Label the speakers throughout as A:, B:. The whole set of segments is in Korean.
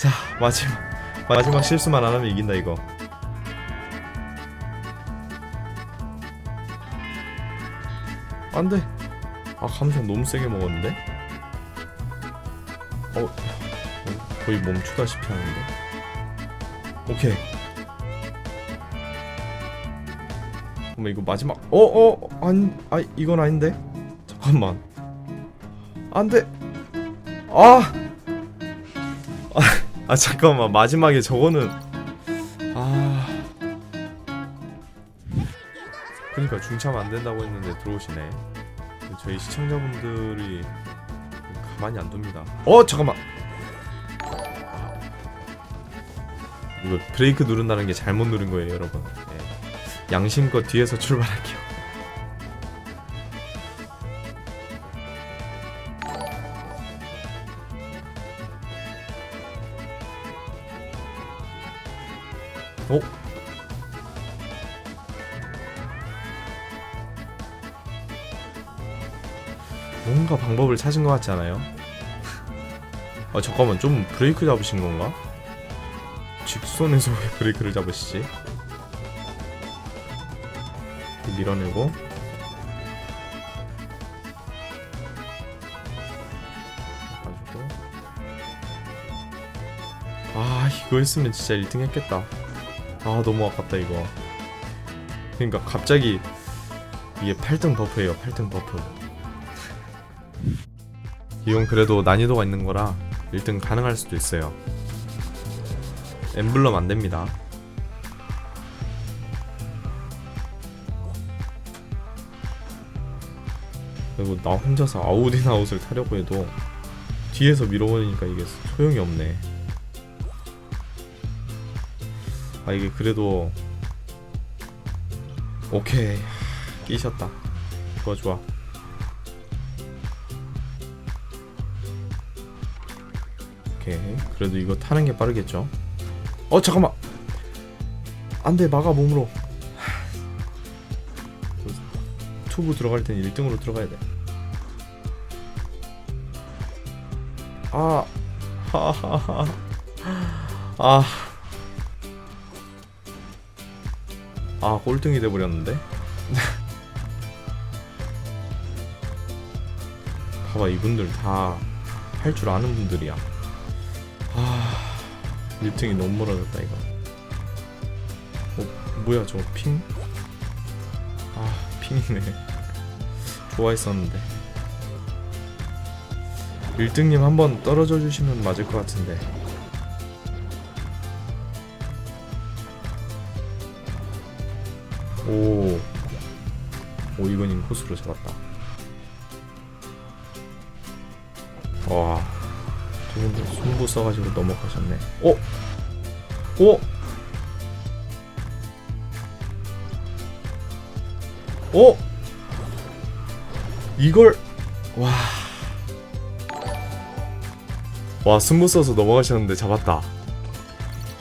A: 자 마지막 마지막 실수만 안 하면 이긴다 이거. 안돼. 아 감성 너무 세게 먹었는데? 어 거의 멈추다시피 하는데? 오케이. 잠깐만 이거 마지막 어어 아니 아 이건 아닌데? 잠깐만. 안돼. 아 아, 아 잠깐만. 마지막에 저거는. 아. 그러니까 중차면 안 된다고 했는데 들어오시네. 저희 시청자분들이 가만히 안 둡니다. 어 잠깐만. 이거 브레이크 누른다는 게 잘못 누른 거예요 여러분. 네. 양심껏 뒤에서 출발할게요 뭔가 방법을 찾은 것 같지 않아요? 아 잠깐만 좀 브레이크 잡으신 건가? 직선에서 왜 브레이크를 잡으시지? 밀어내고 아 이거 했으면 진짜 1등 했겠다 아 너무 아깝다 이거 그러니까 갑자기 이게 8등 버프예요 8등 버프 이건 그래도 난이도가 있는 거라 1등 가능할 수도 있어요. 엠블럼 안 됩니다. 그리고 나 혼자서 아우디나 옷을 타려고 해도 뒤에서 밀어버리니까 이게 소용이 없네. 아 이게 그래도 오케이. 끼셨다. 좋아 좋아 오케이 그래도 이거 타는 게 빠르겠죠 어 잠깐만 안돼 막아 몸으로 투브 들어갈 땐 1등으로 들어가야 돼 아, 하하하. 아, 아 꼴등이 돼버렸는데. 봐봐 이분들 다 할 줄 아는 분들이야. 아, 1등이 너무 멀어졌다 이거. 어, 뭐야 저 핑? 아, 핑이네. 좋아했었는데. 1등님 한번 떨어져 주시면 맞을 것 같은데. 오. 오, 이건 코스로 잡았다. 손부 써가지고 넘어가셨네. 어? 어? 어? 이걸 와. 와 승부 써서 넘어가셨는데 잡았다.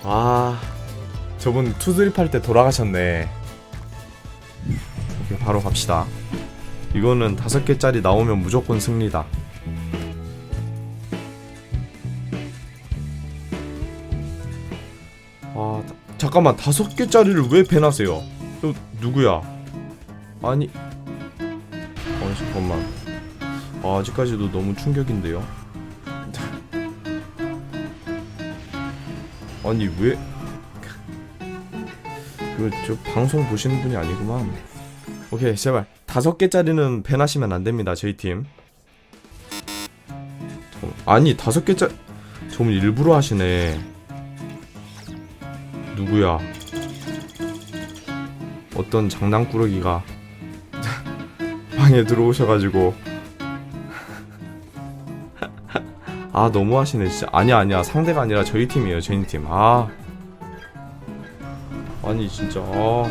A: 아 저분 투드립 할 때 돌아가셨네. 바로 갑시다. 이거는 다섯 개짜리 나오면 무조건 승리다. 잠깐만 다섯 개짜리를 왜 배나세요? 저 누구야? 아니 어 잠깐만 아, 아직까지도 너무 충격인데요. 아니 왜? 이거 저 방송 보시는 분이 아니구만. 오케이 제발 다섯 개짜리는 배나시면 안 됩니다 저희 팀. 아니 다섯 개짜리 저분 일부러 하시네. 누구야? 어떤 장난꾸러기가 방에 들어오셔가지고. 아 너무 하시네 진짜. 아니야 아니야. 상대가 아니라 저희 팀이에요 저희 팀아. 아니 진짜. 아.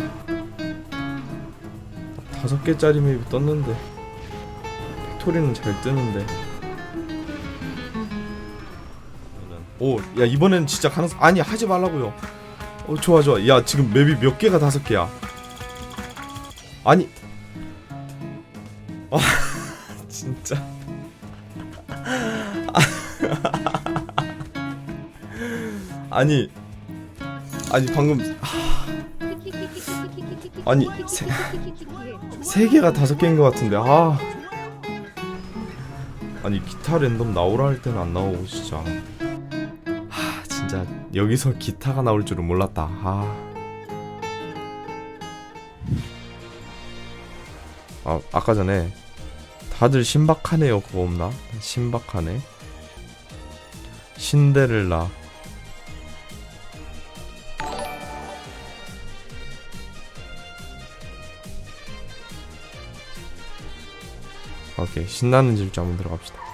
A: 다섯 개짜리 맵이 떴는데. 팩토리는 잘 뜨는데. 오 야 이번엔 진짜 가능성 아니 하지 말라고요 어 좋아 좋아. 야 지금 맵이 몇 개가 다섯 개야? 아니. 아 진짜. 아니. 아니 방금. 아니, 세- 세 개가 다섯 개인 것 같은데 아. 아니 기타 랜덤 나오라 할 때는 안 나오고 진짜 여기서 기타가 나올 줄은 몰랐다. 아. 아 아까 전에 다들 신박하네요 그거 없나? 신박하네. 신데렐라. 오케이 신나는 질주 한번 들어갑시다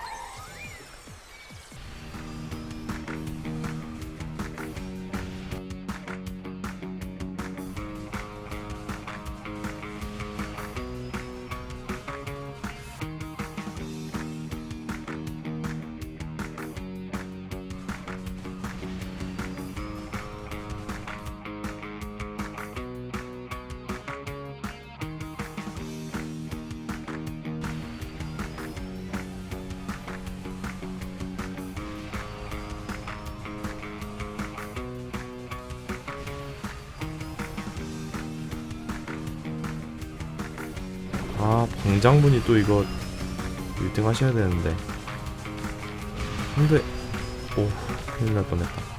A: 아 방장분이 또 이거 1등 하셔야 되는데. 근데 오 큰일 날 뻔했다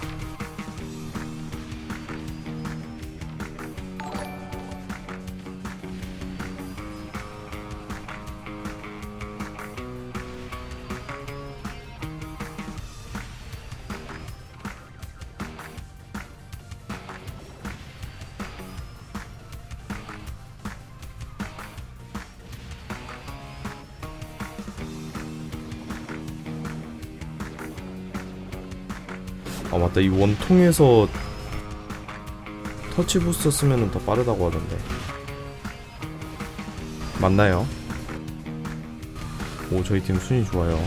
A: 아 맞다. 이 원통에서 터치 부스터 쓰면 더 빠르다고 하던데. 맞나요? 오 저희 팀 순위 좋아요.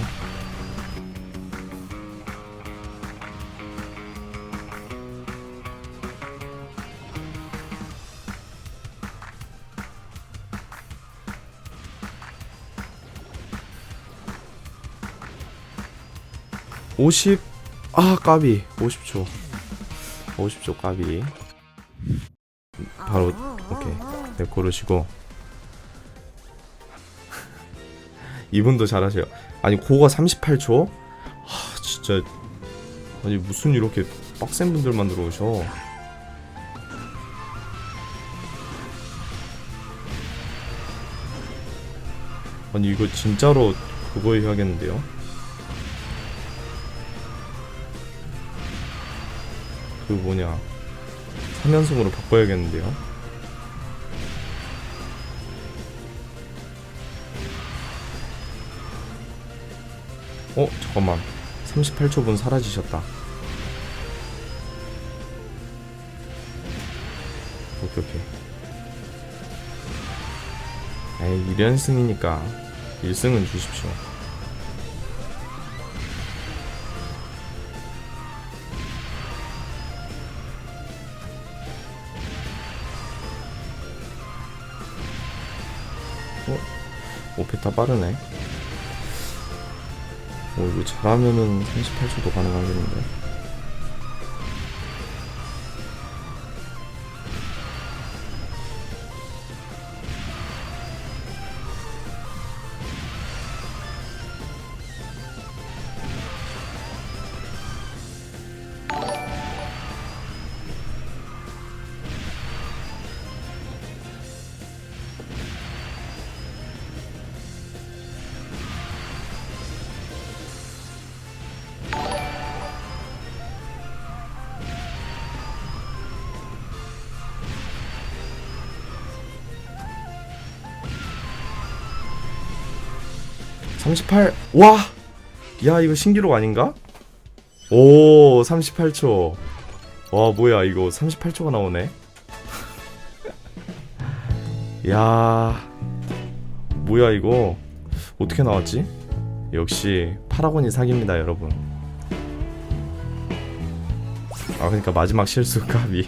A: 오십 아 까비. 50초. 50초 까비. 바로 오케이 네 고르시고. 이분도 잘하세요. 아니 고가 38초? 아 진짜. 아니 무슨 이렇게 빡센 분들만 들어오셔? 아니 이거 진짜로 그거 해야겠는데요 그 뭐냐 3연승으로 바꿔야겠는데요? 어 잠깐만. 38초분 사라지셨다. 오케이 오케이. 에이 1연승이니까 1승은 주십시오 오페타 빠르네. 오, 이거 잘하면은 38초도 가능하겠는데. 삼십팔 와! 야, 이거 신기록 아닌가? 오, 38초. 와, 뭐야, 이거 38초가 나오네. 야, 뭐야, 이거. 어떻게 나왔지? 역시, 파라곤이 사기입니다, 여러분. 아, 그러니까 마지막 실수 값이.